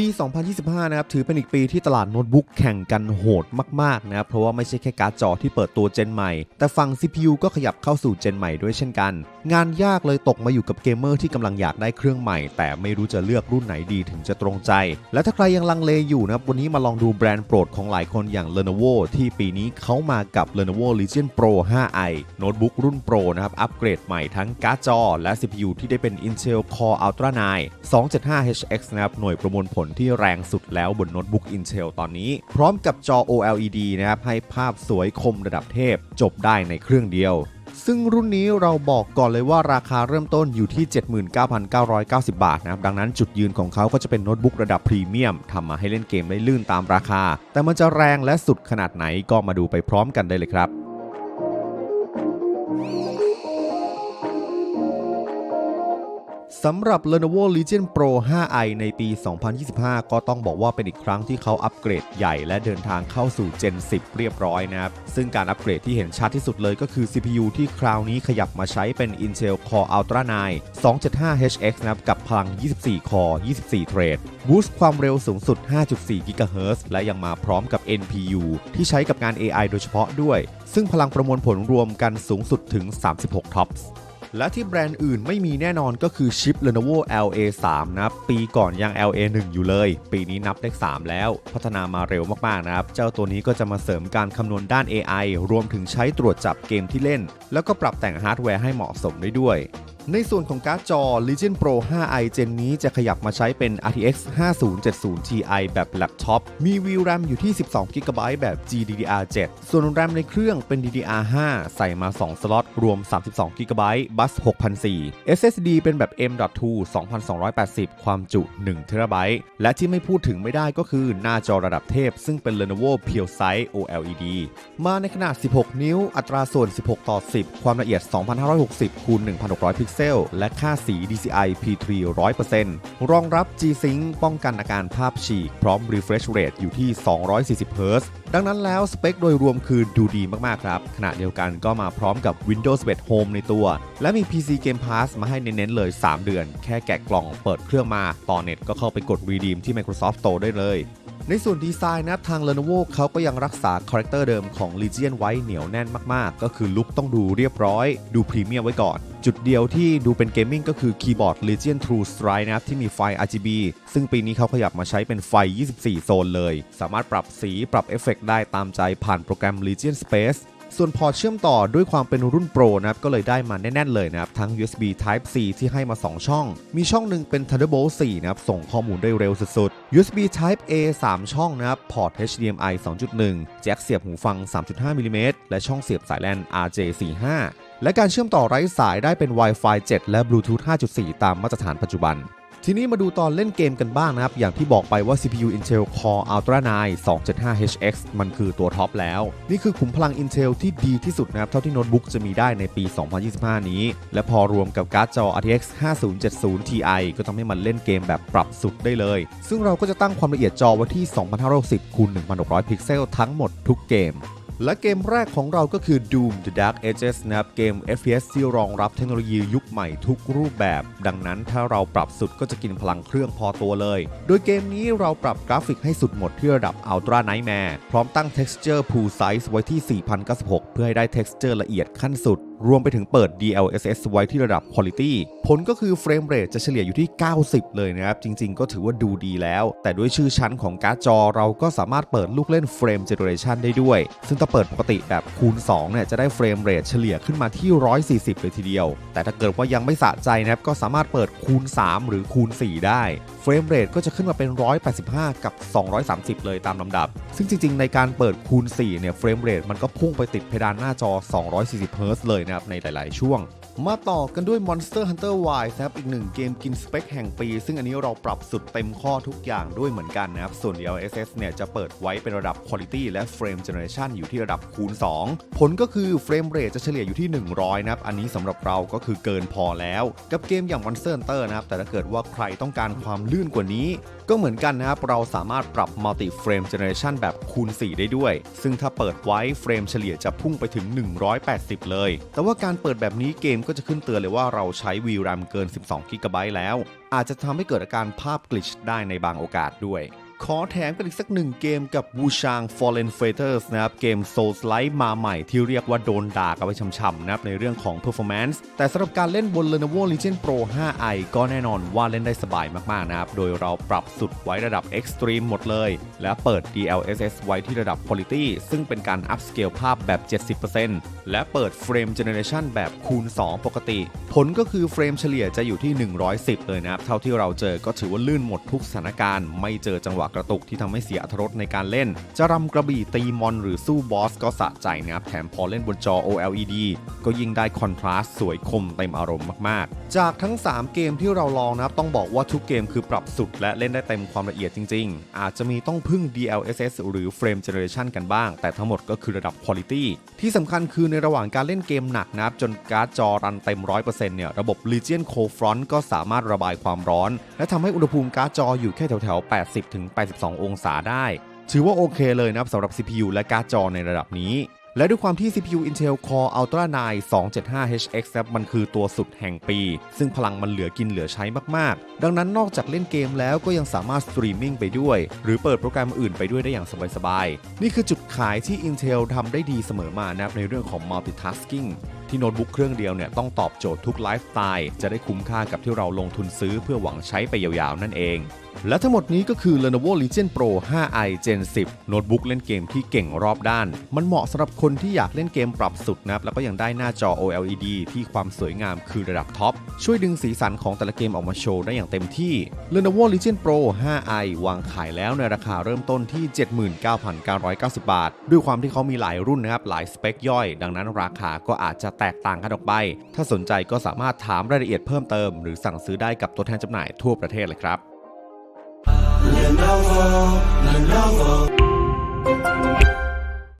ปี 2025 นะครับ ถือเป็นอีกปีที่ตลาดโน้ตบุ๊กแข่งกันโหดมาก ๆ นะครับ เพราะว่าไม่ใช่แค่การ์ดจอที่เปิดตัวเจนใหม่ แต่ฝั่ง CPU ก็ขยับเข้าสู่เจนใหม่ด้วยเช่นกัน งานยากเลยตกมาอยู่กับเกมเมอร์ที่กำลังอยากได้เครื่องใหม่ แต่ไม่รู้จะเลือกรุ่นไหนดีถึงจะตรงใจ และถ้าใครยังลังเลอยู่นะครับวันนี้มาลองดูแบรนด์โปรดของหลายคนอย่าง Lenovo ที่ปีนี้เขามากับ Lenovo Legion Pro 5i โน้ตบุ๊กรุ่น Pro นะครับ อัปเกรดใหม่ทั้งการ์ดจอ และ CPU ที่ได้เป็น Intel Core Ultra 9 275HX นะครับหน่วยประมวลผลที่แรงสุดแล้วบนโน้ตบุ๊ก Intel ตอนนี้ พร้อมกับจอ OLED นะครับให้ภาพสวยคมระดับเทพ จบได้ในเครื่องเดียว ซึ่งรุ่นนี้เราบอกก่อนเลยว่าราคาเริ่มต้นอยู่ที่ 79,990 บาทนะครับ ดังนั้นจุดยืนของเขาก็จะเป็นโน้ตบุ๊กระดับพรีเมียมทำมาให้เล่นเกมได้ลื่นตามราคา แต่มันจะแรงและสุดขนาดไหนก็มาดูไปพร้อมกันได้เลยครับ สำหรับ Lenovo Legion Pro 5i ในปี 2025 ก็ต้องบอกว่าเป็นอีกครั้งที่เขาอัปเกรดใหญ่และเดินทางเข้าสู่ Gen 10 เรียบร้อยนะครับ ซึ่งการอัปเกรดที่เห็นชัดที่สุดเลยก็คือ CPU ที่คราวนี้ขยับมาใช้เป็น Intel Core Ultra 9 275HX นะครับกับพลัง 24 Core 24เทรดบูสต์ความเร็วสูงสุด 5.4 GHz และยังมาพร้อมกับ NPU ที่ใช้กับงาน AI โดยเฉพาะด้วย ซึ่งพลังประมวลผลรวมกันสูงสุดถึง 36 TOPS และที่แบรนด์อื่นไม่มีแน่นอนก็คือชิป Lenovo LA3 นะครับ ปีก่อนยัง LA1 อยู่เลย ปีนี้นับเลข 3 แล้ว พัฒนามาเร็วมากๆนะครับ เจ้าตัวนี้ก็จะมาเสริมการคำนวณด้าน AI รวมถึงใช้ตรวจจับเกมที่เล่น แล้วก็ปรับแต่งฮาร์ดแวร์ให้เหมาะสมได้ด้วย ในส่วนของการ์ดจอ Legion Pro 5i เจนนี้จะขยับมาใช้เป็น RTX 5070 Ti แบบแล็ปท็อป มี VRAM อยู่ที่ 12 GB แบบ GDDR7 ส่วน RAM ในเครื่องเป็น DDR5 ใส่มา 2 สล็อต รวม 32 GB บัส6004 SSD เป็นแบบ M.2 2280 ความจุ 1 TB และที่ไม่พูดถึงไม่ได้ก็คือหน้าจอระดับเทพ ซึ่งเป็น Lenovo PureSight OLED มาในขนาด 16 นิ้ว อัตราส่วน 16 ต่อ 10 ความละเอียด 2560คูณ1600 พิกเซล และค่าสี DCI P3 100%รองรับ G-Sync ป้องกันอาการภาพฉีก พร้อม Refresh Rate อยู่ที่ 240 Hz ดังนั้นแล้วสเปคโดยรวมคือดูดีมาก ๆ ครับ ขณะเดียวกันก็มาพร้อมกับ Windows 11 Home ในตัว และมี PC Game Pass มาให้เน้น ๆ เลย 3 เดือน แค่แกะกล่องเปิดเครื่องมา ต่อเน็ตก็เข้าไปกด Redeem ที่ Microsoft Store ได้เลย ในส่วนดีไซน์นะครับทาง Lenovo เขาก็ยังรักษาคาแรคเตอร์เดิมของ Legion ไว้เหนียวแน่นมาก ๆ ก็คือลุคต้องดูเรียบร้อย ดูพรีเมียมไว้ก่อน จุดเดียวที่ดูเป็นเกมมิ่งก็คือคีย์บอร์ด Legion True Strike นะครับที่มีไฟ RGB ซึ่งปีนี้เขาขยับมาใช้เป็นไฟ 24 โซนเลย สามารถปรับสีปรับเอฟเฟกต์ได้ตามใจผ่านโปรแกรม Legion Space ส่วนพอร์ตเชื่อมต่อด้วยความเป็นรุ่นโปรนะครับก็เลยได้มาแน่นๆเลยนะครับทั้ง USB Type C ที่ให้มา 2 ช่อง มีช่องหนึ่งเป็น Thunderbolt 4นะครับส่งข้อมูลได้เร็วสุดๆ USB Type A 3 ช่องนะครับพอร์ต HDMI 2.1 แจ็คเสียบหูฟัง 3.5มิลลิเมตรและช่องเสียบสายแลน RJ45 และการเชื่อมต่อไร้สายได้เป็น Wi-Fi 7 และ Bluetooth 5.4 ตามมาตรฐานปัจจุบัน ทีนี้มาดูตอนเล่นเกมกันบ้างนะครับ อย่างที่บอกไปว่า CPU Intel Core Ultra 9 275HX มันคือตัวท็อปแล้ว นี่คือขุมพลัง Intel ที่ดีที่สุดนะครับ เท่าที่โน้ตบุ๊กจะมีได้ในปี 2025 นี้ และพอรวมกับการ์ดจอ RTX 5070 Ti ก็ทำให้มันเล่นเกมแบบปรับสุดได้เลย ซึ่งเราก็จะตั้งความละเอียดจอไว้ที่ 2560คูณ1600 พิกเซลทั้งหมดทุกเกม และเกมแรกของเราก็คือ Doom The Dark Ages นะครับเกม FPS ที่รองรับเทคโนโลยียุคใหม่ทุกรูปแบบ ดังนั้นถ้าเราปรับสุดก็จะกินพลังเครื่องพอตัวเลย โดยเกมนี้เราปรับกราฟิกให้สุดหมดที่ระดับ Ultra Nightmare พร้อมตั้ง Texture Pool Size ไว้ที่ 4096 เพื่อให้ได้ Texture ละเอียดขั้นสุด รวมไปถึงเปิด DLSS ไว้ที่ระดับ Quality ผลก็คือเฟรมเรทจะเฉลี่ยอยู่ที่ 90 เลยนะครับ จริงๆ ก็ถือว่าดูดีแล้ว แต่ด้วยชื่อชั้นของการ์ดจอเราก็สามารถเปิดลูกเล่นเฟรมเจเนอเรชันได้ด้วย ซึ่งถ้าเปิดปกติแบบคูณ2เนี่ยจะได้เฟรมเรทเฉลี่ยขึ้นมาที่ 140 เลยทีเดียว แต่ถ้าเกิดว่ายังไม่สะใจนะครับก็สามารถเปิดคูณ 3 หรือคูณ 4 ได้เฟรมเรทก็จะขึ้นมาเป็น 185 กับ 230 เลยตามลำดับ ซึ่งจริง ๆ ในการเปิดคูณ4เนี่ยเฟรมเรทมันก็พุ่งไปติดเพดานหน้าจอ 240 Hz เลยนะครับในหลาย ๆ ช่วง มาต่อกันด้วย Monster Hunter Wilds นะครับอีกหนึ่งเกมกินสเปคแห่งปี ซึ่งอันนี้เราปรับสุดเต็มข้อทุกอย่างด้วยเหมือนกันนะครับ ส่วน DLSS เนี่ยจะเปิดไว้เป็นระดับ Quality และ Frame Generation อยู่ที่ระดับคูณ 2 ผลก็คือเฟรมเรทจะเฉลี่ยอยู่ที่ 100 นะครับ อันนี้สำหรับเราก็คือเกินพอแล้ว กับเกมอย่าง Monster Hunter นะครับแต่ถ้าเกิดว่าใครต้องการความลื่นกว่านี้ก็เหมือนกันนะครับ เราสามารถปรับ Multi Frame Generation แบบคูณ 4 ได้ด้วย ซึ่งถ้าเปิดไว้เฟรมเฉลี่ยจะพุ่งไปถึง 180 เลย แต่ว่าการเปิดแบบนี้เกมก็จะขึ้นเตือนเลยว่าเราใช้ VRAM เกิน 12 g b แล้ว อาจจะทำให้เกิดอาการภาพกลิชได้ในบางโอกาสด้วย ขอแถมกันอีกสักหนึ่งเกมกับ Wu Shang Fallen Fighters นะครับ เกม Souls Like มาใหม่ที่เรียกว่าโดนด่ากันไปช่ำๆนะครับในเรื่องของ performance แต่สำหรับการเล่นบน Lenovo Legion Pro 5i ก็แน่นอนว่าเล่นได้สบายมากๆนะครับ โดยเราปรับสุดไว้ระดับ Extreme หมดเลย และเปิด DLSS ไว้ที่ระดับ Quality ซึ่งเป็นการ upscale ภาพแบบ 70%และเปิด Frame Generation แบบคูณ 2 ปกติ ผลก็คือเฟรมเฉลี่ยจะอยู่ที่ 110 เลยนะครับ เท่าที่เราเจอก็ถือว่าลื่นหมดทุกสถานการณ์ ไม่เจอจังหวะกระตุกที่ทำให้เสียอรรถรสในการเล่น จะรำกระบี่ตีมอนหรือสู้บอสก็สะใจนะครับ แถมพอเล่นบนจอ OLED ก็ยิ่งได้คอนทราสต์สวยคมเต็มอารมณ์มากๆ จากทั้ง 3 เกมที่เราลองนะครับ ต้องบอกว่าทุกเกมคือปรับสุดและเล่นได้เต็มความละเอียดจริง ๆ อาจจะมีต้องพึ่ง DLSS หรือ Frame Generation กันบ้าง แต่ทั้งหมดก็คือระดับ Quality ที่สำคัญคือในระหว่างการเล่นเกมหนักนะครับจนการ์ดจอรันเต็ม100%เนี่ยระบบ Legion Cold Front ก็สามารถระบายความร้อน และทำให้อุณหภูมิการ์ดจออยู่แค่แถวๆ 80-82 องศาได้ ถือว่าโอเคเลยนะครับสำหรับ CPU และการ์ดจอในระดับนี้และด้วยความที่ CPU Intel Core Ultra 9 275HX นะครับมันคือตัวสุดแห่งปี ซึ่งพลังมันเหลือกินเหลือใช้มากๆ ดังนั้นนอกจากเล่นเกมแล้วก็ยังสามารถสตรีมมิ่งไปด้วย หรือเปิดโปรแกรมอื่นไปด้วยได้อย่างสบายๆ นี่คือจุดขายที่ Intel ทำได้ดีเสมอมานะครับในเรื่องของ multitasking ที่โน้ตบุ๊กเครื่องเดียวเนี่ยต้องตอบโจทย์ทุกไลฟ์สไตล์จะได้คุ้มค่ากับที่เราลงทุนซื้อเพื่อหวังใช้ไปยาวๆนั่นเอง และทั้งหมดนี้ก็คือ Lenovo Legion Pro 5i Gen 10 โน้ตบุ๊กเล่นเกมที่เก่งรอบด้าน มันเหมาะสำหรับคนที่อยากเล่นเกมปรับสุดนะครับแล้วก็ยังได้หน้าจอ OLED ที่ความสวยงามคือระดับท็อป ช่วยดึงสีสันของแต่ละเกมออกมาโชว์ได้อย่างเต็มที่ Lenovo Legion Pro 5i วางขายแล้วในราคาเริ่มต้นที่ 79,990 บาท ด้วยความที่เขามีหลายรุ่นนะครับหลายสเปคย่อย ดังนั้นราคาก็อาจจะแตกต่างกันออกไป ถ้าสนใจก็สามารถถามรายละเอียดเพิ่มเติม หรือสั่งซื้อได้กับตัวแทนจำหน่ายทั่วประเทศเลยครับ Lenovo, Lenovo